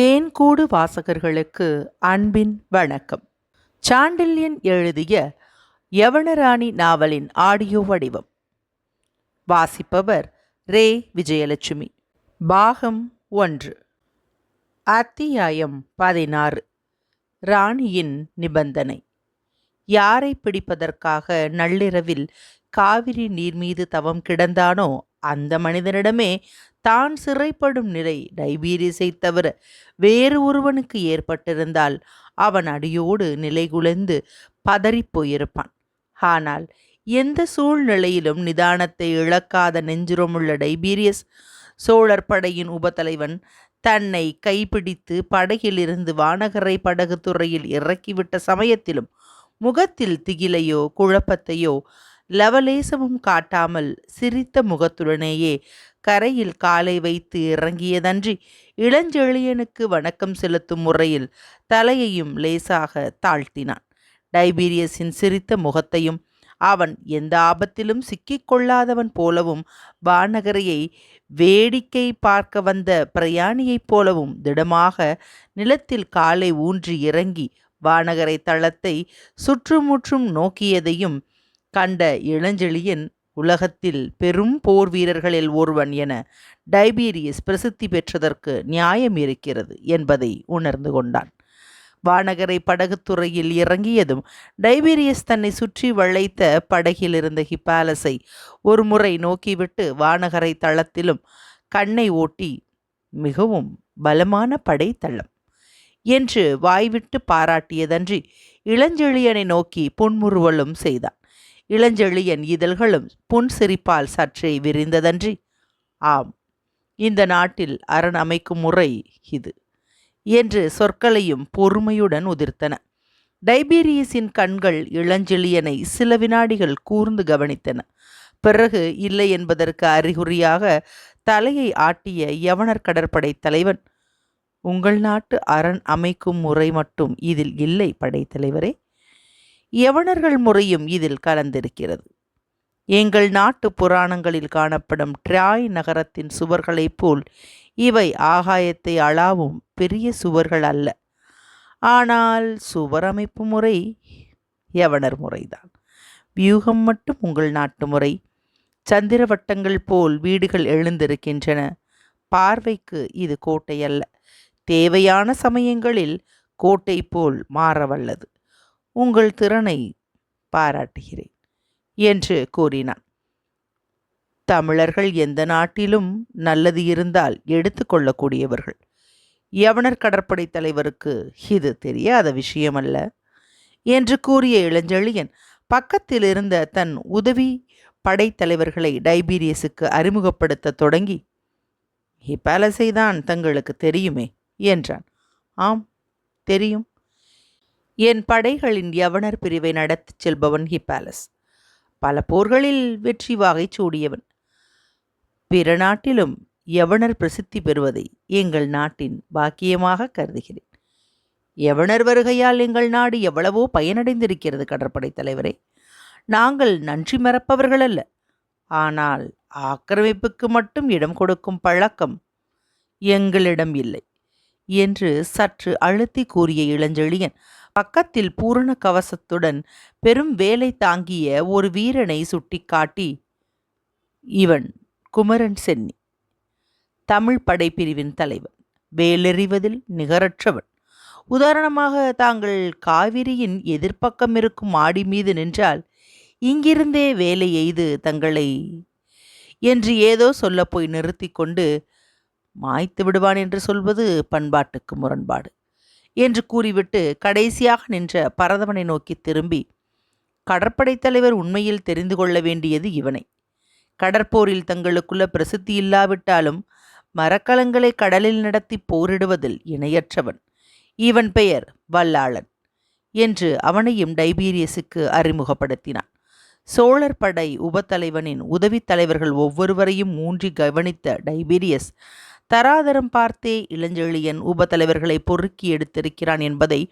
தேன்கூடு வாசகர்களுக்கு அன்பின் வணக்கம். சாண்டில்யன் எழுதிய யவனராணி நாவலின் ஆடியோ வடிவம். வாசிப்பவர் ரே. விஜயலட்சுமி. பாகம் ஒன்று. அத்தியாயம் பதினாறு. ராணியின் நிபந்தனை. யாரை பிடிப்பதற்காக நள்ளிரவில் காவிரி நீர் மீது தவம் கிடந்தானோ அந்த மனிதனிடமே தான் சிறைப்படும் நிலை டைபீரியஸை தவிர வேறு ஒருவனுக்கு ஏற்பட்டிருந்தால் அவன் அடியோடு நிலைகுலைந்து பதறிப் போயிருப்பான் ஆனால் எந்த சூழ்நிலையிலும் நிதானத்தை இழக்காத நெஞ்சுரமுள்ள டைபீரியஸ் சோழர் படையின் உபத்தலைவன் தன்னை கைப்பிடித்து படகிலிருந்து வானகரை படகு துறையில் இறக்கிவிட்ட சமயத்திலும் முகத்தில் திகிலையோ குழப்பத்தையோ லவலேசமும் காட்டாமல் சிரித்த முகத்துடனேயே கரையில் காலை வைத்து இறங்கியதன்றி இளஞ்செழியனுக்கு வணக்கம் செலுத்தும் முறையில் தலையையும் லேசாக தாழ்த்தினான். டைபீரியஸின் சிரித்த முகத்தையும் அவன் எந்த ஆபத்திலும் சிக்கிக்கொள்ளாதவன் போலவும் வானகரையை வேடிக்கை பார்க்க வந்த பிரயாணியைப் போலவும் திடமாக நிலத்தில் காலை ஊன்றி இறங்கி வானகரை தளத்தை சுற்றுமுற்றும் நோக்கியதையும் கண்ட இளஞ்செழியன் உலகத்தில் பெரும் போர் வீரர்களில் ஒருவன் என டைபீரியஸ் பிரசித்தி பெற்றதற்கு நியாயம் இருக்கிறது என்பதை உணர்ந்து கொண்டான். வானகரை படகுத்துறையில் இறங்கியதும் டைபீரியஸ் தன்னை சுற்றி வளைத்த படகில் இருந்த ஹிப்பாலஸை ஒரு முறை நோக்கிவிட்டு வானகரை தளத்திலும் கண்ணை ஓட்டி மிகவும் பலமான படைத்தளம் என்று வாய்விட்டு பாராட்டியதன்றி இளஞ்செழியனை நோக்கி புன்முறுவலும் செய்தான். இளஞ்செழியன் இதழ்களும் புன்சிரிப்பால் சற்றே விரிந்ததன்றி ஆம் இந்த நாட்டில் அரண் அமைக்கும் முறை இது என்று சொற்களையும் பொறுமையுடன் உதிர்த்தன. டைபீரியஸின் கண்கள் இளஞ்செழியனை சில வினாடிகள் கூர்ந்து கவனித்தன. பிறகு இல்லை என்பதற்கு அறிகுறியாக தலையை ஆட்டிய யவனர் கடற்படை தலைவன் உங்கள் நாட்டு அரண் அமைக்கும் முறை மட்டும் இதில் இல்லை படைத்தலைவரே யவனர்கள் முறையும் இதில் கலந்திருக்கிறது. எங்கள் நாட்டு புராணங்களில் காணப்படும் ட்ராய் நகரத்தின் சுவர்களைப் போல் இவை ஆகாயத்தை அளாவும் பெரிய சுவர்கள் அல்ல. ஆனால் சுவரமைப்பு முறை யவனர் முறைதான். வியூகம் மட்டும் உங்கள் நாட்டு முறை. சந்திர வட்டங்கள் போல் வீடுகள் எழுந்திருக்கின்றன. பார்வைக்கு இது கோட்டை அல்ல தேவையான சமயங்களில் கோட்டை போல் மாறவல்லது உங்கள் திறனை பாராட்டுகிறேன் என்று கூறினான். தமிழர்கள் எந்த நாட்டிலும் நல்லது இருந்தால் எடுத்துக்கொள்ளக்கூடியவர்கள் யவனர் கடற்படை தலைவருக்கு இது தெரியாத விஷயமல்ல என்று கூறிய இளஞ்செழியன் பக்கத்தில் இருந்த தன் உதவி படைத்தலைவர்களை டைபீரியஸுக்கு அறிமுகப்படுத்த தொடங்கி ஹிப்பாலஸை தான் தங்களுக்கு தெரியுமே என்றான். ஆம் தெரியும். என் படைகளின் யவனர் பிரிவை நடத்திச் செல்பவன் ஹிப்பாலஸ். பல போர்களில் வெற்றி வாகை சூடியவன். பிற நாட்டிலும் யவனர் பிரசித்தி பெறுவதை எங்கள் நாட்டின் பாக்கியமாக கருதுகிறேன். யவனர் வருகையால் எங்கள் நாடு எவ்வளவோ பயனடைந்திருக்கிறது கடற்படை தலைவரே. நாங்கள் நன்றி மறப்பவர்கள் அல்ல. ஆனால் ஆக்கிரமிப்புக்கு மட்டும் இடம் கொடுக்கும் பழக்கம் எங்களிடம் இல்லை என்று சற்று அழுத்தி கூறிய இளஞ்செழியன் பக்கத்தில் பூரண கவசத்துடன் பெரும் வேலை தாங்கிய ஒரு வீரனை சுட்டிக்காட்டி இவன் குமரன் சென்னி தமிழ் படைப்பிரிவின் தலைவன் வேலெறிவதில் நிகரற்றவன். உதாரணமாக தாங்கள் காவிரியின் எதிர்ப்பக்கம் இருக்கும் மாடி மீது நின்றால் இங்கிருந்தே வேலை எய்து தங்களை என்று ஏதோ சொல்லப்போய் நிறுத்தி கொண்டு மாய்த்து விடுவான் என்று சொல்வது பண்பாட்டுக்கு முரண்பாடு. என்று கூறிவிட்டு கடைசியாக நின்ற பரதவனை நோக்கி திரும்பி கடற்படை தலைவர் உண்மையில் தெரிந்து கொள்ள வேண்டியது இவனை. கடற்போரில் தங்களுக்குள்ள பிரசித்தி இல்லாவிட்டாலும் மரக்கலங்களை கடலில் நடத்தி போரிடுவதில் இணையற்றவன். இவன் பெயர் வல்லாளன் என்று அவனையும் டைபீரியஸுக்கு அறிமுகப்படுத்தினான். சோழர் படை உபத்தலைவனின் உதவித் தலைவர்கள் ஒவ்வொருவரையும் ஊன்றி கவனித்த டைபீரியஸ் தராதரம் பார்த்தே இளஞ்செழியன் உபத்தலைவர்களை பொறுக்கி எடுத்திருக்கிறான் என்பதை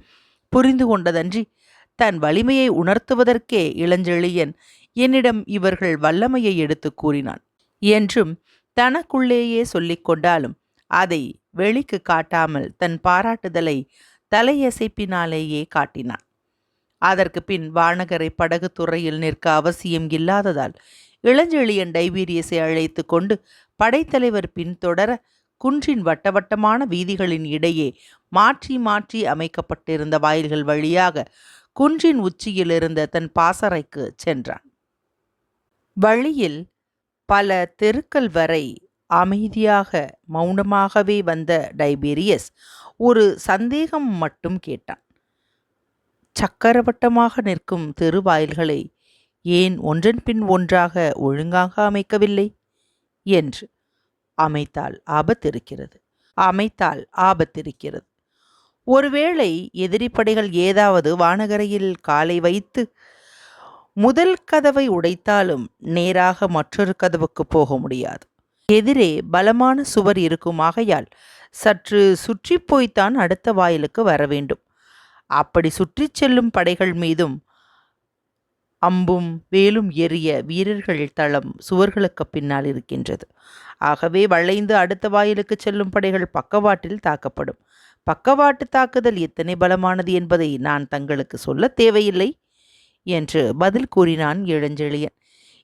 புரிந்து கொண்டதன்றி தன் வலிமையை உணர்த்துவதற்கே இளஞ்செழியன் என்னிடம் இவர்கள் வல்லமையை எடுத்து கூறினான் என்றும் தனக்குள்ளேயே சொல்லிக்கொண்டாலும் அதை வெளிக்கு காட்டாமல் தன் பாராட்டுதலை தலையசைப்பினாலேயே காட்டினான். அதற்கு பின் வானகரை படகு துறையில் நிற்க அவசியம் இல்லாததால் இளஞ்செழியன் டைவீரியஸை அழைத்து கொண்டு படைத்தலைவர் பின்தொடர குன்றின் வட்டவட்டமான வீதிகளின் இடையே மாற்றி மாற்றி அமைக்கப்பட்டிருந்த வாயில்கள் வழியாக குன்றின் உச்சியில் இருந்த தன் பாசறைக்கு சென்றான். வழியில் பல தெருக்கள் வரை அமைதியாக மௌனமாகவே வந்த டைபீரியஸ் ஒரு சந்தேகம் மட்டும் கேட்டான். சக்கரவட்டமாக நிற்கும் தெருவாயில்களை ஏன் ஒன்றன் பின் ஒன்றாக ஒழுங்காக அமைக்கவில்லை? என்று அமைத்தால் ஆபத்திருக்கிறது. அமைத்தால் ஆபத்திருக்கிறது. ஒருவேளை எதிரிப்படைகள் ஏதாவது வானகரையில் காலை வைத்து முதல் கதவை உடைத்தாலும் நேராக மற்றொரு கதவுக்கு போக முடியாது. எதிரே பலமான சுவர் இருக்கும் ஆகையால் சற்று சுற்றி போய்த்தான் அடுத்த வாயிலுக்கு வர வேண்டும். அப்படி சுற்றிச் செல்லும் படைகள் மீதும் அம்பும் வேலும் எரிய வீரர்கள் தளம் சுவர்களுக்கு பின்னால் இருக்கின்றது. ஆகவே வளைந்து அடுத்த வாயிலுக்கு செல்லும் படைகள் பக்கவாட்டில் தாக்கப்படும். பக்கவாட்டு தாக்குதல் எத்தனை பலமானது என்பதை நான் தங்களுக்கு சொல்ல தேவையில்லை என்று பதில் கூறினான் இளஞ்செழியன்.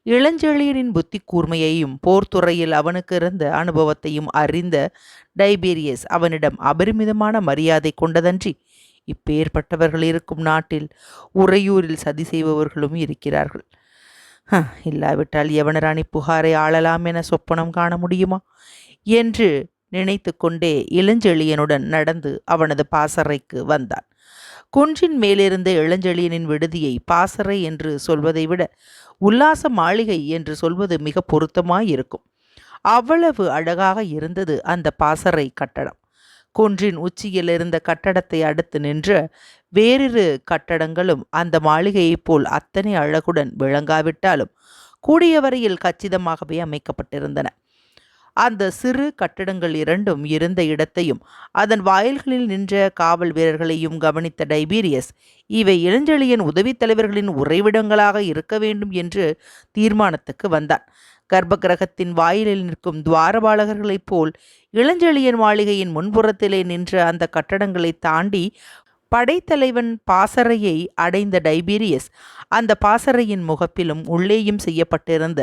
இளஞ்செழியனின் புத்தி கூர்மையையும் போர்த்துறையில் அவனுக்கு இருந்த அனுபவத்தையும் அறிந்த டைபீரியஸ் அவனிடம் அபரிமிதமான மரியாதை கொண்டதன்றி இப்பேற்பட்டவர்கள் இருக்கும் நாட்டில் உறையூரில் சதி செய்பவர்களும் இருக்கிறார்கள். இல்லாவிட்டால் யவனராணி புகாரை ஆளலாம் என சொப்பனம் காண முடியுமா? என்று நினைத்து கொண்டே இளஞ்செழியனுடன் நடந்து அவனது பாசறைக்கு வந்தான். குன்றின் மேலிருந்த இளஞ்செழியனின் விடுதியை பாசறை என்று சொல்வதை விட உல்லாச மாளிகை என்று சொல்வது மிக பொருத்தமாயிருக்கும். அவ்வளவு அழகாக இருந்தது அந்த பாசறை கட்டடம். குன்றின் உச்சியில் இருந்த கட்டடத்தை அடுத்து நின்ற வேறிரு கட்டடங்களும் அந்த மாளிகையைப் போல் அத்தனை அழகுடன் விளங்காவிட்டாலும் கூடிய வரையில் கச்சிதமாகவே அமைக்கப்பட்டிருந்தன. அந்த சிறு கட்டடங்கள் இரண்டும் இருந்த இடத்தையும் அதன் வாயில்களில் நின்ற காவல் வீரர்களையும் கவனித்த டைபீரியஸ் இவை இளஞ்செழியன் உதவித் தலைவர்களின் உறைவிடங்களாக இருக்க வேண்டும் என்று தீர்மானத்துக்கு வந்தான். கர்ப்ப கிரகத்தின் வாயிலில் நிற்கும் துவாரபாலகர்களைப் போல் இளஞ்செழியன் மாளிகையின் முன்புறத்திலே நின்ற அந்த கட்டடங்களை தாண்டி படைத்தலைவன் பாசறையை அடைந்த டைபீரியஸ் அந்த பாசறையின் முகப்பிலும் உள்ளேயும் செய்யப்பட்டிருந்த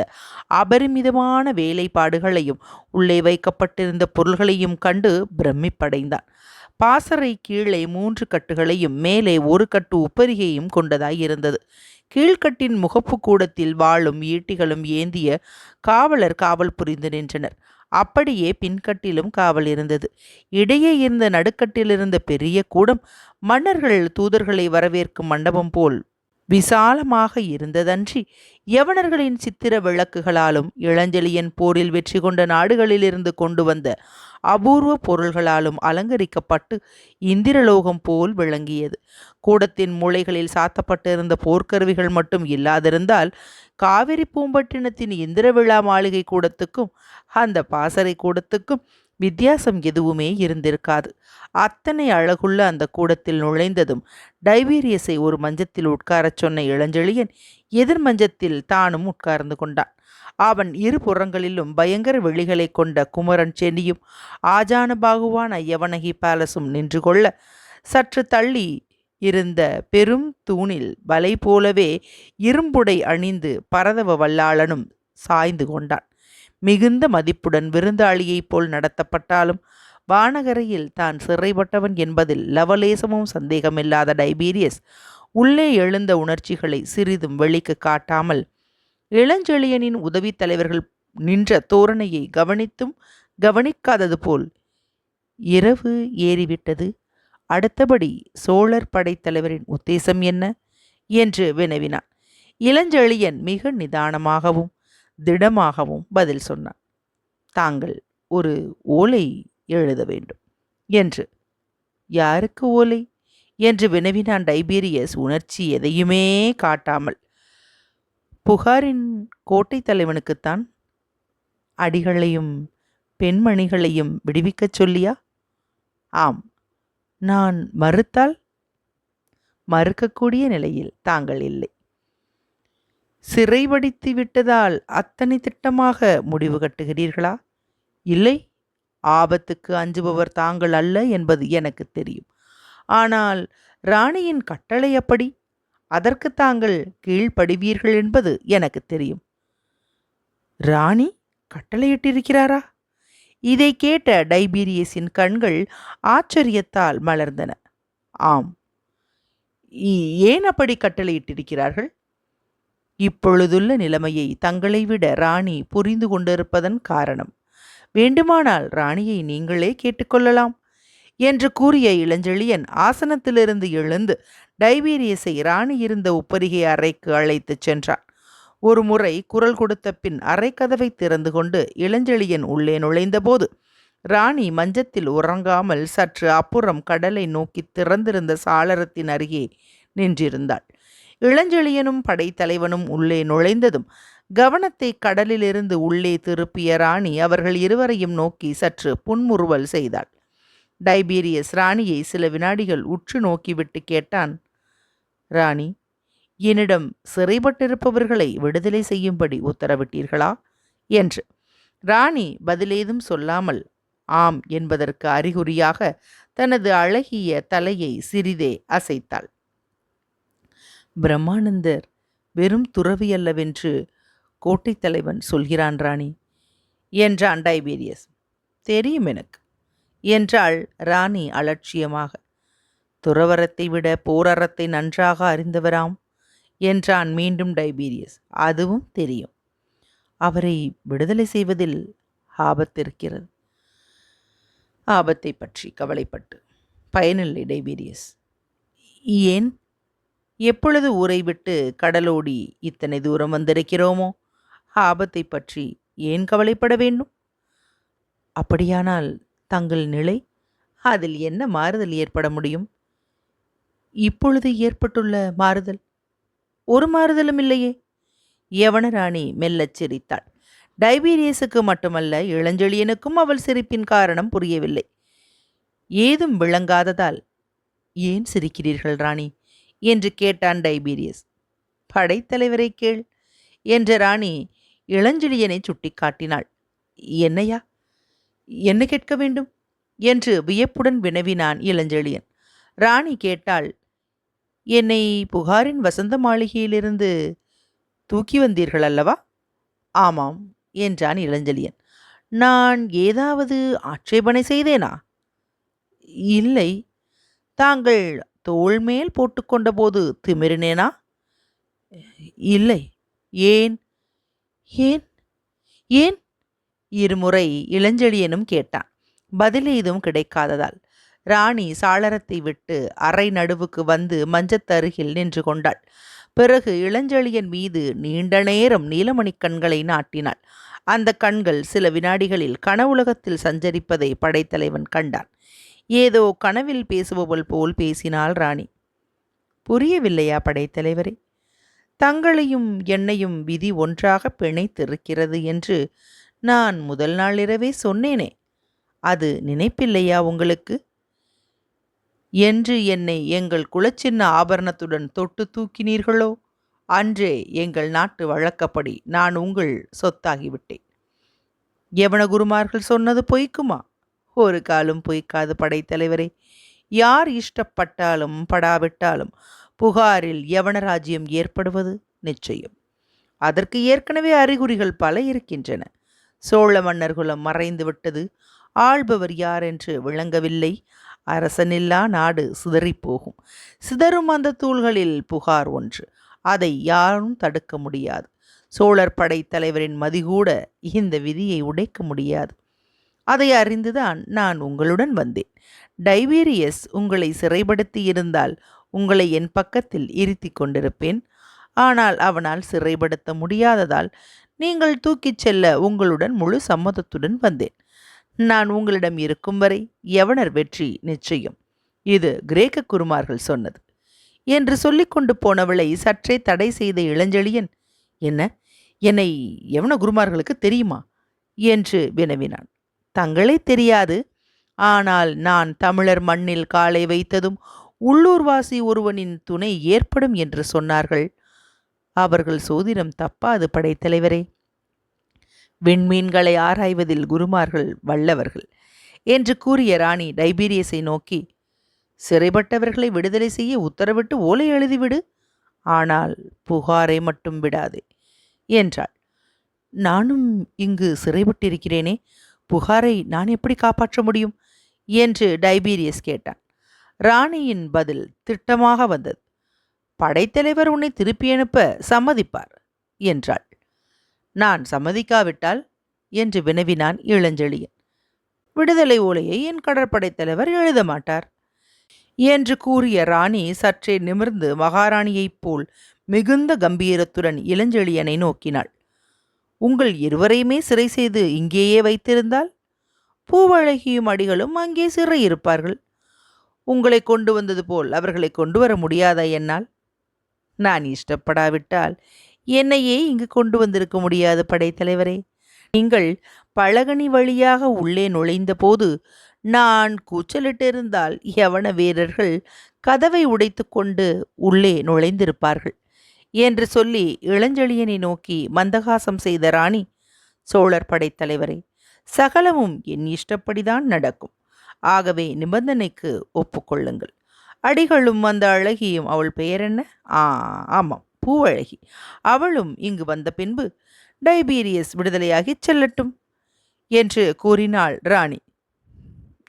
அபரிமிதமான வேலைப்பாடுகளையும் உள்ளே வைக்கப்பட்டிருந்த பொருள்களையும் கண்டு பிரமிப்படைந்தான். பாசறை கீழே மூன்று கட்டுகளையும் மேலே ஒரு கட்டு உப்பரிகையும் கொண்டதாய் இருந்தது. கீழ்கட்டின் முகப்பு கூடத்தில் வாழும் ஈட்டிகளும் ஏந்திய காவலர் காவல் புரிந்து நின்றனர். அப்படியே பின்கட்டிலும் காவல் இருந்தது. இடையே இருந்த நடுக்கட்டில் இருந்த பெரிய கூடம் மன்னர்கள் தூதர்களை வரவேற்கும் மண்டபம் போல் விசாலமாக இருந்ததன்றி யவனர்களின் சித்திர விளக்குகளாலும் இளஞ்செழியன் போரில் வெற்றி கொண்ட நாடுகளிலிருந்து கொண்டு வந்த அபூர்வ பொருள்களாலும் அலங்கரிக்கப்பட்டு இந்திரலோகம் போல் விளங்கியது. கூடத்தின் மூளைகளில் சாத்தப்பட்டிருந்த போர்க்கருவிகள் மட்டும் இல்லாதிருந்தால் காவிரி பூம்பட்டினத்தின் இந்திர விழா மாளிகை கூடத்துக்கும் அந்த பாசறை கூடத்துக்கும் வித்தியாசம் எதுவுமே இருந்திருக்காது. அத்தனை அழகுள்ள அந்த கூடத்தில் நுழைந்ததும் டைபீரியஸை ஒரு மஞ்சத்தில் உட்காரச் சொன்ன இளஞ்செழியன் எதிர் மஞ்சத்தில் தானும் உட்கார்ந்து கொண்டான். அவன் இரு புறங்களிலும் பயங்கர வெளிகளை கொண்ட குமரன் சென்னியும் ஆஜான யவனகி ஐயவனகி பேலஸும் நின்று கொள்ள சற்று தள்ளி இருந்த பெரும் தூணில் வலை போலவே இரும்புடை அணிந்து பரதவ வல்லாளனும் சாய்ந்து கொண்டான். மிகுந்த மதிப்புடன் விருந்தாளியைப் போல் நடத்தப்பட்டாலும் வானகரையில் தான் சிறைப்பட்டவன் என்பதில் லவலேசமும் சந்தேகமில்லாத டைபீரியஸ் உள்ளே எழுந்த உணர்ச்சிகளை சிறிதும் வெளிக்கு காட்டாமல் இளஞ்செழியனின் உதவி தலைவர்கள் நின்ற தோரணையை கவனித்தும் கவனிக்காதது போல் இரவு ஏறிவிட்டது. அடுத்தபடி சோழர் படைத்தலைவரின் உத்தேசம் என்ன? என்று வினவினான். இளஞ்செழியன் மிக நிதானமாகவும் திடமாகவும் பதில் சொன்னான். தாங்கள் ஒரு ஓலை எழுத வேண்டும். என்று? யாருக்கு ஓலை? என்று வினவினான் டைபீரியஸ். உணர்ச்சி எதையுமே காட்டாமல். புகாரின் கோட்டை தலைவனுக்குத்தான் அடிகளையும் பெண்மணிகளையும் விடுவிக்கச் சொல்லியா? ஆம். நான் மறுத்தால் மறுக்கக்கூடிய நிலையில் தாங்கள் இல்லை. சிறைபடித்து விட்டதால் அத்தனை திட்டமாக முடிவு கட்டுகிறீர்களா? இல்லை. ஆபத்துக்கு அஞ்சுபவர் தாங்கள் அல்ல என்பது எனக்கு தெரியும். ஆனால் ராணியின் கட்டளை அப்படி அதற்கு தாங்கள் கீழ்ப்படுவீர்கள் என்பது எனக்கு தெரியும். ராணி கட்டளையிட்டிருக்கிறாரா? இதை கேட்ட டைபீரியஸின் கண்கள் ஆச்சரியத்தால் மலர்ந்தன. ஆம். "இ- ஏன் அப்படி கட்டளையிட்டிருக்கிறார்கள்? இப்பொழுதுள்ள நிலைமையை தங்களை விட ராணி புரிந்து கொண்டிருப்பதன் காரணம். வேண்டுமானால் ராணியை நீங்களே கேட்டுக்கொள்ளலாம். என்று கூறிய இளஞ்செழியன் ஆசனத்திலிருந்து எழுந்து டைபீரியஸை ராணி இருந்த உப்பரிகை அறைக்கு அழைத்துச் சென்றான். ஒரு முறை குரல் கொடுத்த பின் அறைக்கதவை திறந்து கொண்டு இளஞ்செழியன் உள்ளே நுழைந்தபோது ராணி மஞ்சத்தில் உறங்காமல் சற்று அப்புறம் கடலை நோக்கி திறந்திருந்த சாளரத்தின் அருகே நின்றிருந்தாள். இளஞ்செழியனும் படைத்தலைவனும் உள்ளே நுழைந்ததும் கவனத்தை கடலிலிருந்து உள்ளே திருப்பிய ராணி அவர்கள் இருவரையும் நோக்கி சற்று புன்முறுவல் செய்தாள். டைபீரியஸ் ராணியை சில வினாடிகள் உற்று நோக்கிவிட்டு கேட்டான் ராணி என்னிடம் சிறைப்பட்டிருப்பவர்களை விடுதலை செய்யும்படி உத்தரவிட்டீர்களா? என்று. ராணி பதிலேதும் சொல்லாமல் ஆம் என்பதற்கு அறிகுறியாக தனது அழகிய தலையை சிறிதே அசைத்தாள். பிரம்மானந்தர் வெறும் துறவி அல்லவென்று கோட்டைத் தலைவன் சொல்கிறான் ராணி என்றான் டைபீரியஸ். தெரியும் எனக்கு. என்றாள் ராணி அலட்சியமாக. துறவரத்தை விட போரறத்தை நன்றாக அறிந்தவராம் என்றான் மீண்டும் டைபீரியஸ். அதுவும் தெரியும். அவரை விடுதலை செய்வதில் ஆபத்திருக்கிறது. ஆபத்தை பற்றி கவலைப்பட்டு. பயனில்லை டைபீரியஸ். ஏன்? எப்பொழுது ஊரை விட்டு கடலோடி இத்தனை தூரம் வந்திருக்கிறோமோ? ஆபத்தை பற்றி ஏன் கவலைப்பட வேண்டும்? அப்படியானால் தங்கள் நிலை அதில் என்ன மாறுதல் ஏற்பட முடியும்? இப்பொழுது ஏற்பட்டுள்ள மாறுதல்? ஒரு மாறுதலும் இல்லையே. யவனராணி மெல்லச் சிரித்தாள். டைபீரியஸுக்கு மட்டுமல்ல இளஞ்செழியனுக்கும் அவள் சிரிப்பின் காரணம் புரியவில்லை. ஏதும் விளங்காததால் ஏன் சிரிக்கிறீர்கள் ராணி? என்று கேட்டான் டைபீரியஸ். படைத்தலைவரை கேள் என்ற ராணி இளஞ்செழியனை சுட்டிக்காட்டினாள். என்னையா? என்ன கேட்க வேண்டும்? என்று வியப்புடன் வினவினான் இளஞ்செழியன். ராணி கேட்டாள் என்னை புகாரின் வசந்த மாளிகையிலிருந்து தூக்கி வந்தீர்கள் அல்லவா? ஆமாம் என்றான் இளஞ்செழியன். நான் ஏதாவது ஆட்சேபனை செய்தேனா? இல்லை. தாங்கள் தோள்மேல் போட்டுக்கொண்டபோது திமிரினேனா? இல்லை. ஏன்? ஏன்? ஏன்? இருமுறை இளஞ்செழியனும் கேட்டான். பதில் ஏதும் கிடைக்காததால். ராணி சாளரத்தை விட்டு அறை நடுவுக்கு வந்து மஞ்சத்தருகில் நின்று கொண்டாள். பிறகு இளஞ்செழியன் மீது நீண்ட நேரம் நீலமணி கண்களை நாட்டினாள். அந்த கண்கள் சில வினாடிகளில் கனவுலகத்தில் சஞ்சரிப்பதை படைத்தலைவன் கண்டான். ஏதோ கனவில் பேசுபவள் போல் பேசினாள் ராணி. புரியவில்லையா படைத்தலைவரே? தங்களையும் என்னையும் விதி ஒன்றாக பிணைத்திருக்கிறது என்று நான் முதல் நாள் இரவே சொன்னேனே. அது நினைப்பில்லையா உங்களுக்கு? என்று என்னை எங்கள் குலச்சின்ன ஆபரணத்துடன் தொட்டு தூக்கினீர்களோ? அன்றே எங்கள் நாட்டு வழக்கப்படி நான் உங்கள் சொத்தாகிவிட்டேன். யவன குருமார்கள் சொன்னது பொய்க்குமா? ஒரு காலம் பொய்க்காத படைத்தலைவரே. யார் இஷ்டப்பட்டாலும் படாவிட்டாலும் புகாரில் யவனராஜ்யம் ஏற்படுவது நிச்சயம். அதற்கு ஏற்கனவே அறிகுறிகள் பல இருக்கின்றன. சோழ மன்னர்குலம் மறைந்து விட்டது. ஆள்பவர் யார் என்று விளங்கவில்லை. அரசனில்லா நாடு சிதறிப்போகும் சிதறும் அந்த தூள்களில் புகார் ஒன்று. அதை யாரும் தடுக்க முடியாது. சோழர் படைத்தலைவரின் மதிகூட இந்த விதியை உடைக்க முடியாது. அதை அறிந்துதான் நான் உங்களுடன் வந்தேன். டைபீரியஸ் உங்களை சிறைப்படுத்தி இருந்தால் உங்களை என் பக்கத்தில் இருத்தி கொண்டிருப்பேன். ஆனால் அவனால் சிறைப்படுத்த முடியாததால் நீங்கள் தூக்கிச் செல்ல உங்களுடன் முழு சம்மதத்துடன் வந்தேன். நான் உங்களிடம் இருக்கும் வரை எவனர் வெற்றி நிச்சயம்? இது கிரேக்க குருமார்கள் சொன்னது. என்று சொல்லிக்கொண்டு போனவளை சற்றே தடை செய்த இளஞ்செழியன் என்ன? என்னை எவன குருமார்களுக்கு தெரியுமா? என்று வினவினான். தங்களே தெரியாது. ஆனால் நான் தமிழர் மண்ணில் காலை வைத்ததும் உள்ளூர்வாசி ஒருவனின் துணை ஏற்படும் என்று சொன்னார்கள். அவர்கள் சோதிடம் தப்பாது படைத்தலைவரே விண்மீன்களை ஆராய்வதில் குருமார்கள் வல்லவர்கள் என்று கூறிய ராணி டைபீரியஸை நோக்கி சிறைப்பட்டவர்களை விடுதலை செய்ய உத்தரவிட்டு ஓலை எழுதிவிடு ஆனால் புகாரை மட்டும் விடாதே என்றாள். நானும் இங்கு சிறைப்பட்டிருக்கிறேனே புகாரை நான் எப்படி காப்பாற்ற முடியும்? என்று டைபீரியஸ் கேட்டான். ராணியின் பதில் திட்டமாக வந்தது. படைத்தலைவர் உன்னை திருப்பி அனுப்ப சம்மதிப்பார் என்றாள். நான் சம்மதிக்காவிட்டால் என்று வினவினான் இளஞ்செழியன். விடுதலை ஓலையை என் கடற்படைத் தலைவர் எழுத மாட்டார் என்று கூறிய ராணி சற்றே நிமிர்ந்து மகாராணியைப் போல் மிகுந்த கம்பீரத்துடன் இளஞ்செழியனை நோக்கினாள். உங்கள் இருவரையுமே சிறை செய்து இங்கேயே வைத்திருந்தால்? பூவழகியும் அடிகளும் அங்கே சிறை இருப்பார்கள். உங்களை கொண்டு வந்தது போல் அவர்களை கொண்டு வர முடியாதா என்னால்? நான் இஷ்டப்படாவிட்டால் என்னையே இங்கு கொண்டு வந்திருக்க முடியாது படைத்தலைவரே. நீங்கள் பழகனி வழியாக உள்ளே நுழைந்தபோது நான் கூச்சலிட்டிருந்தால் யவன வீரர்கள் கதவை உடைத்து கொண்டு உள்ளே நுழைந்திருப்பார்கள் என்று சொல்லி இளஞ்செழியனை நோக்கி மந்தகாசம் செய்த ராணி சோழர் படைத்தலைவரே சகலமும் என் இஷ்டப்படிதான் நடக்கும். ஆகவே நிபந்தனைக்கு ஒப்புக்கொள்ளுங்கள். அடிகளும் அந்த அழகியும் அவள் பெயர் என்ன ஆ ஆமாம் பூவழகி. அவளும் இங்கு வந்த பின்பு டைபீரியஸ் விடுதலையாகிச் செல்லட்டும் என்று கூறினாள் ராணி.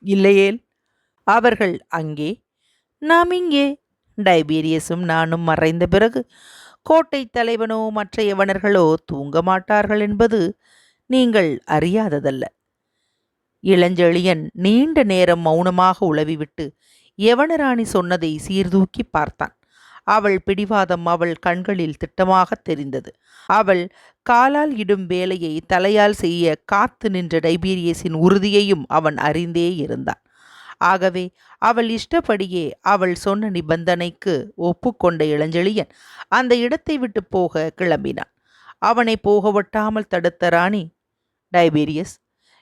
இல்லையேல் அவர்கள் அங்கே? நாம் இங்கே. டைபீரியஸும் நானும் மறைந்த பிறகு கோட்டை தலைவனோ மற்ற யவனர்களோ தூங்க மாட்டார்கள் என்பது நீங்கள் அறியாததல்ல. இளஞ்செழியன் நீண்ட நேரம் மௌனமாக உளவிவிட்டு யவனராணி சொன்னதை சீர்தூக்கி பார்த்தான். அவள் பிடிவாதம் அவள் கண்களில் திட்டமாக தெரிந்தது. அவள் காலால் இடும் வேலையை தலையால் செய்ய காத்து நின்ற டைபீரியஸின் உறுதியையும் அவன் அறிந்தே இருந்தான். ஆகவே அவள் இஷ்டப்படியே அவள் சொன்ன நிபந்தனைக்கு ஒப்புக்கொண்ட இளஞ்செழியன் அந்த இடத்தை விட்டு போக கிளம்பினான். அவனை போக ஒட்டாமல் தடுத்த ராணி டைபீரியஸ்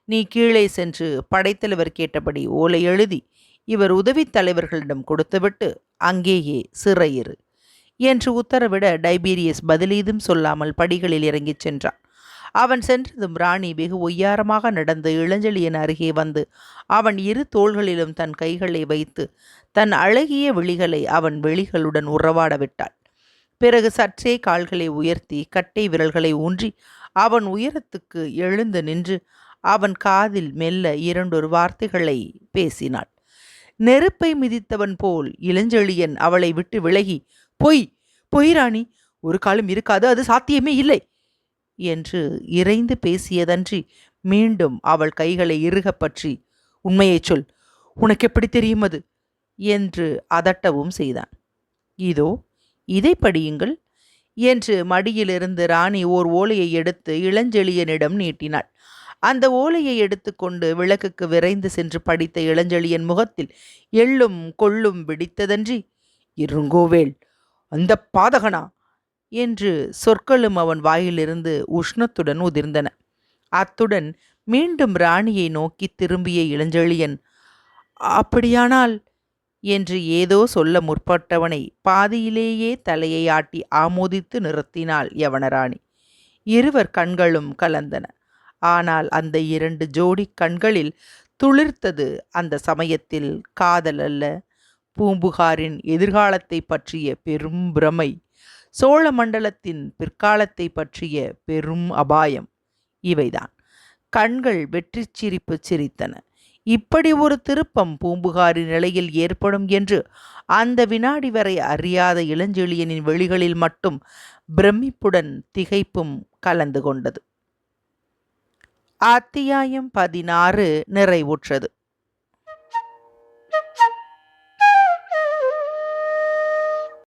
நீ கீழே சென்று படைத்தலைவர் கேட்டபடி ஓலை எழுதி இவர் உதவித் தலைவர்களிடம் கொடுத்துவிட்டு அங்கேயே சிறையிரு என்று உத்தரவிட டைபீரியஸ் பதிலீதும் சொல்லாமல் படிகளில் இறங்கிச் சென்றான். அவன் சென்றதும் ராணி வெகு ஒய்யாரமாக நடந்து இளஞ்செழியன் அருகே வந்து அவன் இரு தோள்களிலும் தன் கைகளை வைத்து தன் அழகிய விழிகளை அவன் வெளிகளுடன் உறவாட விட்டாள். பிறகு சற்றே கால்களை உயர்த்தி கட்டை விரல்களை ஊன்றி அவன் உயரத்துக்கு எழுந்து நின்று அவன் காதில் மெல்ல இரண்டொரு வார்த்தைகளை பேசினாள். நெருப்பை மிதித்தவன் போல் இளஞ்செழியன் அவளை விட்டு விலகி பொய் பொய் ராணி ஒரு காலம் இருக்காது அது சாத்தியமே இல்லை என்று இறைந்து பேசியதன்றி மீண்டும் அவள் கைகளை இறுகப் பற்றி உண்மையைச் சொல் உனக்கு எப்படி தெரியும் அது? என்று அதட்டவும் செய்தான். இதோ இதை படியுங்கள் என்று மடியிலிருந்து ராணி ஓர் ஓலையை எடுத்து இளஞ்செழியனிடம் நீட்டினாள். அந்த ஓலையை எடுத்துக்கொண்டு விளக்குக்கு விரைந்து சென்று படித்த இளஞ்செழியன் முகத்தில் எள்ளும் கொள்ளும் விடித்ததன்றி இருங்கோவேள் அந்த பாதகனா என்று சொற்களும் அவன் வாயிலிருந்து உஷ்ணத்துடன் உதிர்ந்தன. அத்துடன் மீண்டும் ராணியை நோக்கி திரும்பிய இளஞ்செழியன் அப்படியானால்? என்று ஏதோ சொல்ல முற்பட்டவனை பாதியிலேயே தலையை ஆட்டி ஆமோதித்து நிறுத்தினாள் யவனராணி. இருவர் கண்களும் கலந்தன. ஆனால் அந்த இரண்டு ஜோடி கண்களில் துளிர்த்தது அந்த சமயத்தில் காதல் அல்ல. பூம்புகாரின் எதிர்காலத்தை பற்றிய பெரும் பிரமை சோழ மண்டலத்தின் பிற்காலத்தை பற்றிய பெரும் அபாயம் இவைதான். கண்கள் வெற்றி சிரிப்பு சிரித்தன. இப்படி ஒரு திருப்பம் பூம்புகாரின் நிலையில் ஏற்படும் என்று அந்த வினாடி வரை அறியாத இளஞ்செழியனின் வெளிகளில் மட்டும் பிரமிப்புடன் திகைப்பும் கலந்து கொண்டது. அத்தியாயம் பதினாறு நிறைவுற்றது.